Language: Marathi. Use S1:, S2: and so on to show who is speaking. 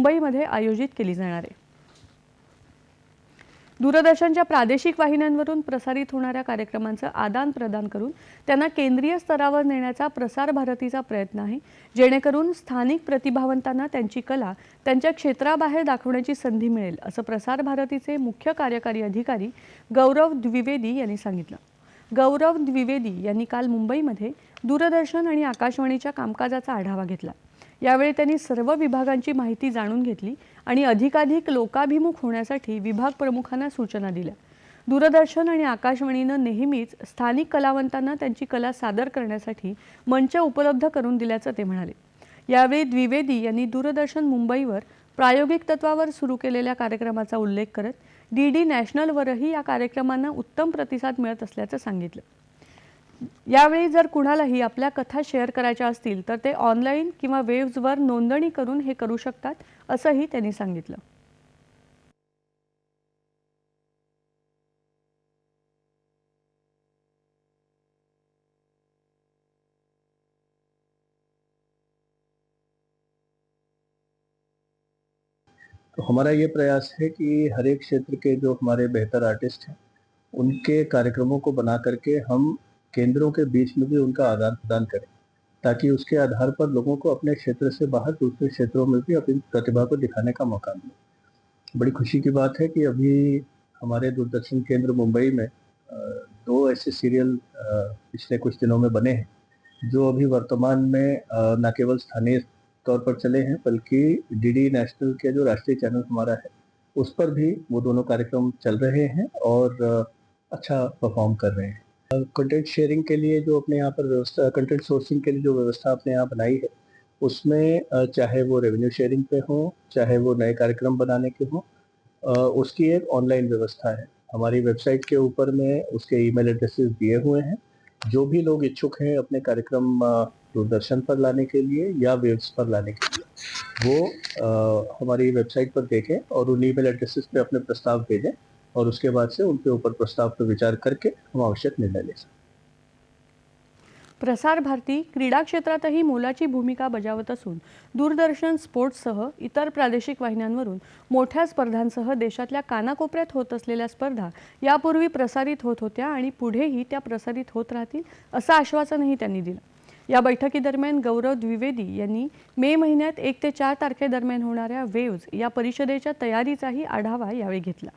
S1: मुंबईमध्ये आयोजित केली जाणार आहे. दूरदर्शनच्या प्रादेशिक वाहिन्यांवरून प्रसारित होणाऱ्या कार्यक्रमांचं आदान प्रदान करून त्यांना केंद्रीय स्तरावर नेण्याचा प्रसार भारतीचा प्रयत्न आहे. जेणेकरून स्थानिक प्रतिभावंतांना त्यांची कला त्यांच्या क्षेत्राबाहेर दाखवण्याची संधी मिळेल असं प्रसार भारतीचे मुख्य कार्यकारी अधिकारी गौरव द्विवेदी यांनी सांगितलं. गौरव द्विवेदी यांनी काल मुंबईमध्ये दूरदर्शन आणि आकाशवाणीच्या कामकाजाचा आढावा घेतला. यावेळी त्यांनी सर्व विभागांची माहिती जाणून घेतली आणि अधिकाधिक लोकाभिमुख होण्यासाठी विभाग प्रमुखांना सूचना दिल्या. दूरदर्शन आणि आकाशवाणीनं नेहमीच स्थानिक कलावंतांना त्यांची कला सादर करण्यासाठी मंच उपलब्ध करून दिल्याचं ते म्हणाले. यावेळी द्विवेदी यांनी दूरदर्शन मुंबईवर प्रायोगिक तत्वावर सुरू केलेल्या कार्यक्रमाचा उल्लेख करत डी डी नॅशनलवरही या कार्यक्रमांना उत्तम प्रतिसाद मिळत असल्याचं सांगितलं. यावेळी जर कुणालाही आपल्या कथा शेअर करायच्या असतील तर ते ऑनलाईन किंवा वेव्सवर नोंदणी करून हे करू शकतात असंही त्यांनी सांगितलं.
S2: तो हमारा ये प्रयास है कि हर एक क्षेत्र के जो हमारे बेहतर आर्टिस्ट हैं, उनके कार्यक्रमों को बना करके हम केंद्रों के बीच में भी उनका आदान प्रदान करें, ताकि उसके आधार पर लोगों को अपने क्षेत्र से बाहर दूसरे क्षेत्रों में भी अपनी प्रतिभा को दिखाने का मौका मिले। बड़ी खुशी की बात है कि अभी हमारे दूरदर्शन केंद्र मुंबई में दो ऐसे सीरियल पिछले कुछ दिनों में बने हैं, जो अभी वर्तमान में न केवल स्थानीय तौर पर चले हैं, बल्कि डीडी नेशनल के जो राष्ट्रीय चैनल हमारा है, उस पर भी वो दोनों कार्यक्रम चल रहे हैं और अच्छा परफॉर्म कर रहे हैं। कंटेंट शेयरिंग के लिए जो अपने यहाँ पर व्यवस्था कंटेंट सोर्सिंग के लिए जो व्यवस्था अपने यहाँ बनाई है, उसमें चाहे वो रेवेन्यू शेयरिंग पे हो, चाहे वो नए कार्यक्रम बनाने के हो उसकी एक ऑनलाइन व्यवस्था है। हमारी वेबसाइट के ऊपर में उसके ईमेल एड्रेसेस दिए हुए हैं। जो भी लोग इच्छुक हैं अपने कार्यक्रम दूरदर्शन पर लाने के लिए या वेव्स पर लाने के लिए। वो आ, हमारी वेबसाइट पर देखें और उन ईमेल एड्रेसेस पे अपने प्रस्ताव भेजें और उसके बाद से उनके ऊपर प्रस्ताव पर विचार करके हम आवश्यक निर्णय ले सकते
S1: प्रसार भारती क्रीडा क्षेत्रातही मोलाची भूमिका बजावत असून दूरदर्शन स्पोर्ट्ससह इतर प्रादेशिक वाहिन्यांवरून मोठ्या स्पर्धांसह देशातल्या कानाकोपऱ्यात होत असलेल्या स्पर्धा यापूर्वी प्रसारित होत होत्या आणि पुढेही त्या प्रसारित होत राहतील असं आश्वासनही त्यांनी दिलं. या बैठकीदरम्यान गौरव द्विवेदी यांनी मे महिन्यात एक ते चार तारखेदरम्यान होणाऱ्या वेव्ज या परिषदेच्या तयारीचाही आढावा यावेळी घेतला.